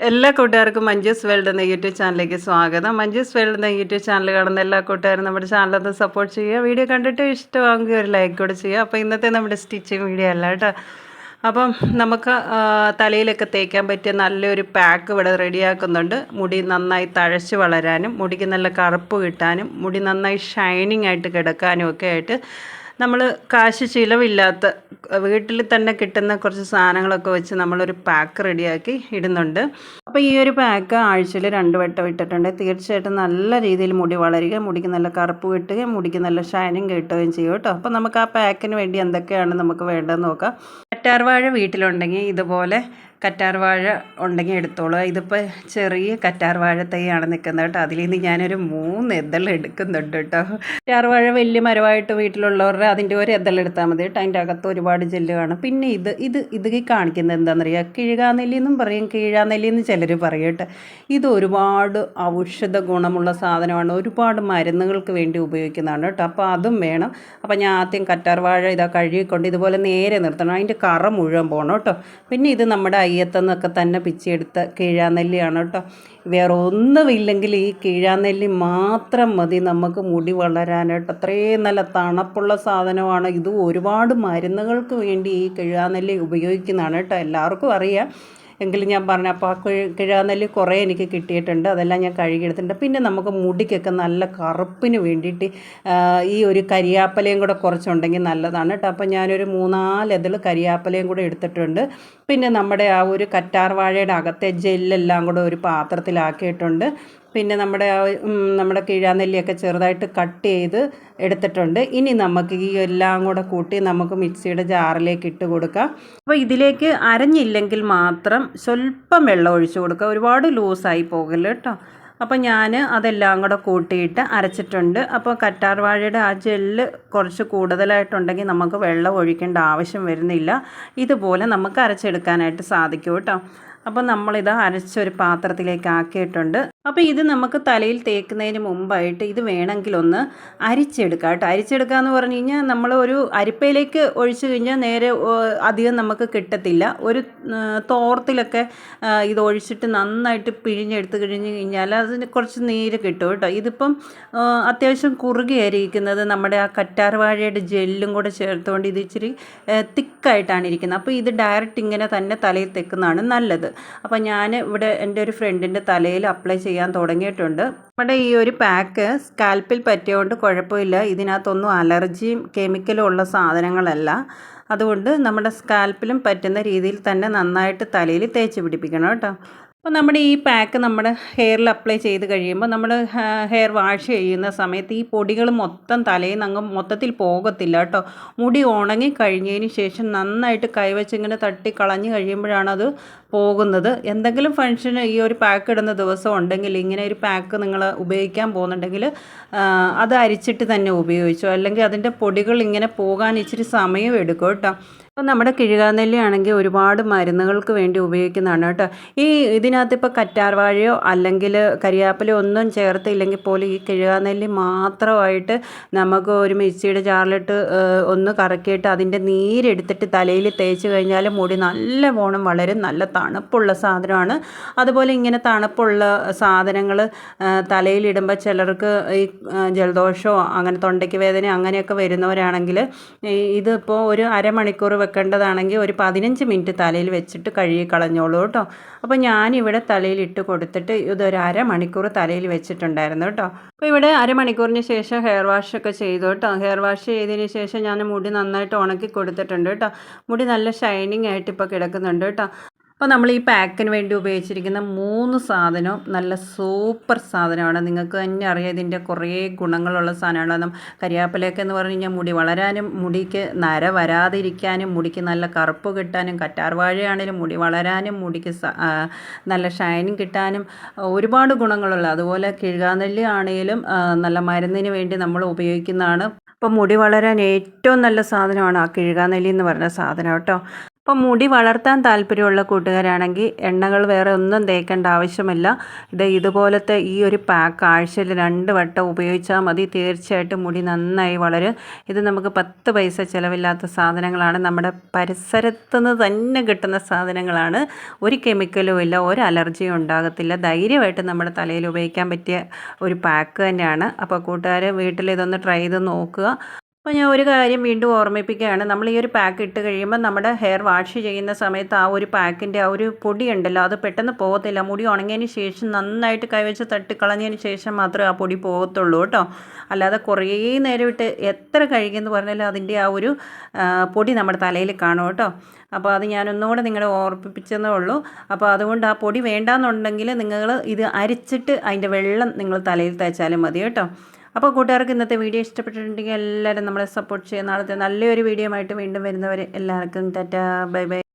എല്ലാ കൂട്ടുകാർക്കും മഞ്ജുസ് വേൾഡ് എന്ന യൂട്യൂബ് ചാനലിലേക്ക് സ്വാഗതം. മഞ്ജുസ് വേൾഡ് എന്ന യൂട്യൂബ് ചാനൽ കാണുന്ന എല്ലാ കൂട്ടുകാരും നമ്മുടെ ചാനലൊന്ന് സപ്പോർട്ട് ചെയ്യുക. വീഡിയോ കണ്ടിട്ട് ഇഷ്ടമാകുമെങ്കിൽ ഒരു ലൈക്ക് കൂടെ ചെയ്യുക. അപ്പോൾ ഇന്നത്തെ നമ്മുടെ സ്റ്റിച്ചിങ് വീഡിയോ അല്ല കേട്ടോ. അപ്പം നമുക്ക് തലയിലൊക്കെ തേക്കാൻ പറ്റിയ നല്ലൊരു പാക്ക് ഇവിടെ റെഡിയാക്കുന്നുണ്ട് മുടി നന്നായി തഴച്ച് വളരാനും മുടിക്ക് നല്ല കറുപ്പ് കിട്ടാനും മുടി നന്നായി ഷൈനിങ് ആയിട്ട് കിടക്കാനും ഒക്കെ ആയിട്ട് നമ്മൾ കാശ് ചിലവില്ലാത്ത വീട്ടിൽ തന്നെ കിട്ടുന്ന കുറച്ച് സാധനങ്ങളൊക്കെ വെച്ച് നമ്മളൊരു പാക്ക് റെഡിയാക്കി ഇടുന്നുണ്ട്. അപ്പോൾ ഈ ഒരു പാക്ക് ആഴ്ചയിൽ രണ്ട് വട്ടം ഇട്ടിട്ടുണ്ട്. തീർച്ചയായിട്ടും നല്ല രീതിയിൽ മുടി വളരുക മുടിക്ക് നല്ല കറുപ്പ് കിട്ടുകയും മുടിക്ക് നല്ല ഷൈനിങ് കിട്ടുകയും ചെയ്യും കേട്ടോ. അപ്പോൾ നമുക്ക് ആ പാക്കിന് വേണ്ടി എന്തൊക്കെയാണ് നമുക്ക് വേണ്ടതെന്ന് നോക്കാം. കറ്റാർവാഴ വീട്ടിലുണ്ടെങ്കിൽ ഇതുപോലെ കറ്റാർവാഴ ഉണ്ടെങ്കിൽ എടുത്തോളൂ. ഇതിപ്പോൾ ചെറിയ കറ്റാർവാഴ തൈയാണ് നിൽക്കുന്നത് കേട്ടോ. അതിൽ നിന്ന് ഞാനൊരു മൂന്ന് എതൾ എടുക്കുന്നുണ്ട് കേട്ടോ. കറ്റാർവാഴ വലിയ മരമായിട്ട് വീട്ടിലുള്ളവരുടെ അതിന്റെ ഒരു എതൾ എടുത്താൽ മതി കേട്ടോ. അതിന്റെ അകത്ത് ഒരുപാട് ജെല്ല് കാണും. പിന്നെ ഇത് ഇത് ഇത് കാണിക്കുന്നത് എന്താണെന്നറിയാം? കിഴുകാനെല്ലി എന്നും പറയും. കീഴാനെല്ലി എന്ന് ചിലർ പറയും കേട്ടോ. ഇത് ഒരുപാട് ഔഷധ ഗുണമുള്ള സാധനമാണ്. ഒരുപാട് മരുന്നുകൾക്ക് വേണ്ടി ഉപയോഗിക്കുന്നതാണ് കേട്ടോ. അപ്പോൾ അതും വേണം. അപ്പോൾ ഞാൻ ആദ്യം കറ്റാർവാഴ ഇതാ കഴുകിക്കൊണ്ട് ഇതുപോലെ നേരെ നിർത്തണം. അതിന്റെ കറ മുഴുവൻ പോകണം കേട്ടോ. പിന്നെ ഇത് നമ്മുടെ അയ്യത്തുനിന്നൊക്കെ തന്നെ പിച്ചെടുത്ത കീഴാനെല്ലിയാണ് കേട്ടോ. വേറെ ഒന്നുമില്ലെങ്കിൽ ഈ കീഴാനെല്ലി മാത്രം മതി നമുക്ക് മുടി വളരാനായിട്ട്. അത്രയും നല്ല തണുപ്പുള്ള സാധനമാണ്. ഇത് ഒരുപാട് മരുന്നുകൾക്ക് വേണ്ടി ഈ കീഴാനെല്ലി ഉപയോഗിക്കുന്നതാണ് കേട്ടോ. എല്ലാവർക്കും അറിയാം. എങ്കിലും ഞാൻ പറഞ്ഞു അപ്പോൾ ആ കിഴ കിഴാനെല്ലി കുറേ എനിക്ക് കിട്ടിയിട്ടുണ്ട്. അതെല്ലാം ഞാൻ കഴുകിയെടുത്തിട്ടുണ്ട്. പിന്നെ നമുക്ക് മുടിക്കൊക്കെ നല്ല കറുപ്പിന് വേണ്ടിയിട്ട് ഈ ഒരു കരിയാപ്പലയും കൂടെ കുറച്ചുണ്ടെങ്കിൽ നല്ലതാണ് കേട്ടോ അപ്പോൾ ഞാനൊരു മൂന്നാലെതിൾ കരിയാപ്പലയും കൂടെ എടുത്തിട്ടുണ്ട്. പിന്നെ നമ്മുടെ ആ ഒരു കറ്റാർവാഴയുടെ അകത്തെ ജെല്ലെല്ലാം കൂടെ ഒരു പാത്രത്തിലാക്കിയിട്ടുണ്ട്. പിന്നെ നമ്മുടെ നമ്മുടെ കിഴാനെല്ലിയൊക്കെ ചെറുതായിട്ട് കട്ട് ചെയ്ത് എടുത്തിട്ടുണ്ട്. ഇനി നമുക്ക് ഈ എല്ലാം കൂടെ കൂട്ടി നമുക്ക് മിക്സിയുടെ ജാറിലേക്ക് ഇട്ട് കൊടുക്കാം. അപ്പോൾ ഇതിലേക്ക് അരഞ്ഞില്ലെങ്കിൽ മാത്രം സ്വല്പം വെള്ളം ഒഴിച്ചു കൊടുക്കുക. ഒരുപാട് ലൂസായി പോകൽ കേട്ടോ. അപ്പോൾ ഞാൻ അതെല്ലാം കൂടെ കൂട്ടിയിട്ട് അരച്ചിട്ടുണ്ട്. അപ്പോൾ കറ്റാർവാഴയുടെ ആ ജെല്ല് കുറച്ച് കൂടുതലായിട്ടുണ്ടെങ്കിൽ നമുക്ക് വെള്ളം ഒഴിക്കേണ്ട ആവശ്യം വരുന്നില്ല. ഇതുപോലെ നമുക്ക് അരച്ചെടുക്കാനായിട്ട് സാധിക്കും കേട്ടോ. അപ്പോൾ നമ്മളിത് അരച്ചൊരു പാത്രത്തിലേക്ക് ആക്കിയിട്ടുണ്ട്. അപ്പോൾ ഇത് നമുക്ക് തലയിൽ തേക്കുന്നതിന് മുമ്പായിട്ട് ഇത് വേണമെങ്കിൽ ഒന്ന് അരിച്ചെടുക്കുക കേട്ടോ. അരിച്ചെടുക്കുക എന്ന് പറഞ്ഞു കഴിഞ്ഞാൽ നമ്മൾ ഒരു അരിപ്പയിലേക്ക് ഒഴിച്ചു കഴിഞ്ഞാൽ നേരെ അധികം നമുക്ക് കിട്ടത്തില്ല. ഒരു തോർത്തിലൊക്കെ ഇത് ഒഴിച്ചിട്ട് നന്നായിട്ട് പിഴിഞ്ഞെടുത്ത് കഴിഞ്ഞ് കഴിഞ്ഞാൽ അതിന് കുറച്ച് നീര് കിട്ടും കേട്ടോ. ഇതിപ്പം അത്യാവശ്യം കുറുകി അരിയിക്കുന്നത് നമ്മുടെ ആ കറ്റാർവാഴയുടെ ജെല്ലും കൂടെ ചേർത്തുകൊണ്ട് ഇത് ഇച്ചിരി തിക്കായിട്ടാണ് ഇരിക്കുന്നത്. അപ്പോൾ ഇത് ഡയറക്റ്റ് ഇങ്ങനെ തന്നെ തലയിൽ തെക്കുന്നതാണ് നല്ലത്. അപ്പോൾ ഞാൻ ഇവിടെ എന്റെ ഒരു ഫ്രണ്ടിന്റെ തലയിൽ അപ്ലൈ ചെയ്യാൻ തുടങ്ങിയിട്ടുണ്ട്. നമ്മുടെ ഈ ഒരു പാക്ക് സ്കാൽപ്പിൽ പറ്റിയതുകൊണ്ട് കുഴപ്പമില്ല. ഇതിനകത്തൊന്നും അലർജിയും കെമിക്കലും ഉള്ള സാധനങ്ങളല്ല. അതുകൊണ്ട് നമ്മുടെ സ്കാൽപ്പിലും പറ്റുന്ന രീതിയിൽ തന്നെ നന്നായിട്ട് തലയിൽ തേച്ച് പിടിപ്പിക്കണം കേട്ടോ. അപ്പോൾ നമ്മുടെ ഈ പാക്ക് നമ്മുടെ ഹെയറിൽ അപ്ലൈ ചെയ്ത് കഴിയുമ്പോൾ നമ്മൾ ഹെയർ വാഷ് ചെയ്യുന്ന സമയത്ത് ഈ പൊടികൾ മൊത്തം തലയിൽ നിന്ന് അങ്ങ് മൊത്തത്തിൽ പോകത്തില്ല കേട്ടോ. മുടി ഉണങ്ങി കഴിഞ്ഞതിന് ശേഷം നന്നായിട്ട് കൈവച്ച് ഇങ്ങനെ തട്ടി കളഞ്ഞ് കഴിയുമ്പോഴാണ് അത് പോകുന്നത്. എന്തെങ്കിലും ഫംഗ്ഷന് ഈ ഒരു പാക്ക് ഇടുന്ന ദിവസം ഉണ്ടെങ്കിൽ ഇങ്ങനെ ഒരു പാക്ക് നിങ്ങൾ ഉപയോഗിക്കാൻ പോകുന്നുണ്ടെങ്കിൽ അത് അരിച്ചിട്ട് തന്നെ ഉപയോഗിച്ചു. അല്ലെങ്കിൽ അതിന്റെ പൊടികൾ ഇങ്ങനെ പോകാൻ ഇച്ചിരി സമയം എടുക്കും കേട്ടോ. അപ്പോൾ നമ്മുടെ കിഴുകാനെല്ലി ആണെങ്കിൽ ഒരുപാട് മരുന്നുകൾക്ക് വേണ്ടി ഉപയോഗിക്കുന്നതാണ് കേട്ടോ. ഈ ഇതിനകത്ത് ഇപ്പോൾ കറ്റാർവാഴയോ അല്ലെങ്കിൽ കരിയാപ്പലോ ഒന്നും ചേർത്തില്ലെങ്കിൽ പോലും ഈ കിഴുകാനെല്ലി മാത്രമായിട്ട് നമുക്ക് ഒരു മിക്സിയുടെ ജാറിലിട്ട് ഒന്ന് കറക്കിയിട്ട് അതിന്റെ നീരെടുത്തിട്ട് തലയിൽ തേച്ച് കഴിഞ്ഞാൽ മുടി നല്ല പോണം വളരെ. നല്ല തണുപ്പുള്ള സാധനമാണ്. അതുപോലെ ഇങ്ങനെ തണുപ്പുള്ള സാധനങ്ങൾ തലയിലിടുമ്പോൾ ചിലർക്ക് ഈ ജലദോഷമോ അങ്ങനെ തൊണ്ടയ്ക്ക് വേദന അങ്ങനെയൊക്കെ വരുന്നവരാണെങ്കിൽ ഇതിപ്പോൾ ഒരു അരമണിക്കൂർ വെക്കേണ്ടതാണെങ്കിൽ ഒരു പതിനഞ്ച് മിനിറ്റ് തലയിൽ വെച്ചിട്ട് കഴുകി കളഞ്ഞോളൂ കേട്ടോ. അപ്പോൾ ഞാനിവിടെ തലയിൽ ഇട്ട് കൊടുത്തിട്ട് ഇതൊരു അരമണിക്കൂർ തലയിൽ വെച്ചിട്ടുണ്ടായിരുന്നു കേട്ടോ. അപ്പോൾ ഇവിടെ അരമണിക്കൂറിന് ശേഷം ഹെയർ വാഷ് ഒക്കെ ചെയ്തു കേട്ടോ. ഹെയർ വാഷ് ചെയ്തതിന് ശേഷം ഞാൻ മുടി നന്നായിട്ട് ഉണക്കി കൊടുത്തിട്ടുണ്ട് കേട്ടോ. മുടി നല്ല ഷൈനിങ് ആയിട്ട് ഇപ്പോൾ കിടക്കുന്നുണ്ട് കേട്ടോ. അപ്പോൾ നമ്മൾ ഈ പാക്കിന് വേണ്ടി ഉപയോഗിച്ചിരിക്കുന്ന മൂന്ന് സാധനവും നല്ല സൂപ്പർ സാധനമാണ്. നിങ്ങൾക്ക് തന്നെ അറിയാം ഇതിന്റെ കുറേ ഗുണങ്ങളുള്ള സാധനമാണ് കരിയാപ്പിലയൊക്കെ എന്ന് പറഞ്ഞു കഴിഞ്ഞാൽ മുടി വളരാനും മുടിക്ക് നര വരാതിരിക്കാനും മുടിക്ക് നല്ല കറുപ്പ് കിട്ടാനും കറ്റാർവാഴയാണെങ്കിലും മുടി വളരാനും മുടിക്ക് നല്ല ഷൈനിങ് കിട്ടാനും ഒരുപാട് ഗുണങ്ങളുള്ള അതുപോലെ കിഴുകാനെല്ലി ആണെങ്കിലും നല്ല മരുന്നിന് വേണ്ടി നമ്മൾ ഉപയോഗിക്കുന്നതാണ്. അപ്പോൾ മുടി വളരാൻ ഏറ്റവും നല്ല സാധനമാണ് ആ കിഴുകാനെല്ലി എന്ന് പറഞ്ഞ സാധനം കേട്ടോ. അപ്പോൾ മുടി വളർത്താൻ താല്പര്യമുള്ള കൂട്ടുകാരാണെങ്കിൽ എണ്ണകൾ വേറെ ഒന്നും തേക്കേണ്ട ആവശ്യമില്ല. ഇത് ഇതുപോലത്തെ ഈ ഒരു പാക്ക് ആഴ്ചയിൽ രണ്ട് വട്ടം ഉപയോഗിച്ചാൽ മതി. തീർച്ചയായിട്ടും മുടി നന്നായി വളരും. ഇത് നമുക്ക് പത്ത് പൈസ ചിലവില്ലാത്ത സാധനങ്ങളാണ്. നമ്മുടെ പരിസരത്തു നിന്ന് തന്നെ കിട്ടുന്ന സാധനങ്ങളാണ്. ഒരു കെമിക്കലും ഇല്ല ഒരു അലർജിയും ഉണ്ടാകത്തില്ല. ധൈര്യമായിട്ട് നമ്മുടെ തലയിൽ ഉപയോഗിക്കാൻ പറ്റിയ ഒരു പാക്ക് തന്നെയാണ്. അപ്പോൾ കൂട്ടുകാർ വീട്ടിൽ ഇതൊന്ന് ട്രൈ ചെയ്ത് നോക്കുക. അപ്പോൾ ഞാൻ ഒരു കാര്യം വീണ്ടും ഓർമ്മിപ്പിക്കുകയാണ്. നമ്മൾ ഈ ഒരു പാക്ക് ഇട്ട് കഴിയുമ്പോൾ നമ്മുടെ ഹെയർ വാഷ് ചെയ്യുന്ന സമയത്ത് ആ ഒരു പാക്കിന്റെ ആ ഒരു പൊടി ഉണ്ടല്ലോ അത് പെട്ടെന്ന് പോകത്തില്ല. മുടി ഉണങ്ങിയതിന് ശേഷം നന്നായിട്ട് കൈവച്ച് തട്ടിക്കളഞ്ഞതിന് ശേഷം മാത്രമേ ആ പൊടി പോകത്തുള്ളൂ കേട്ടോ. അല്ലാതെ കുറേ നേരം ഇട്ട് എത്ര കഴുകിയെന്ന് പറഞ്ഞാലും അതിന്റെ ആ ഒരു പൊടി നമ്മുടെ തലയിൽ കാണും കേട്ടോ. അപ്പോൾ അത് ഞാനൊന്നുകൂടെ നിങ്ങളെ ഓർപ്പിപ്പിച്ചതേ ഉള്ളൂ. അപ്പോൾ അതുകൊണ്ട് ആ പൊടി വേണ്ടാന്നുണ്ടെങ്കിൽ നിങ്ങൾ ഇത് അരിച്ചിട്ട് അതിന്റെ വെള്ളം നിങ്ങൾ തലയിൽ തേച്ചാലും മതി കേട്ടോ. അപ്പോൾ കൂട്ടുകാർക്ക് ഇന്നത്തെ വീഡിയോ ഇഷ്ടപ്പെട്ടിട്ടുണ്ടെങ്കിൽ എല്ലാവരും നമ്മളെ സപ്പോർട്ട് ചെയ്യുന്ന നാളത്തെ നല്ലൊരു വീഡിയോ ആയിട്ട് വീണ്ടും വരുന്നവരെ എല്ലാവർക്കും ടാറ്റാ. Bye bye.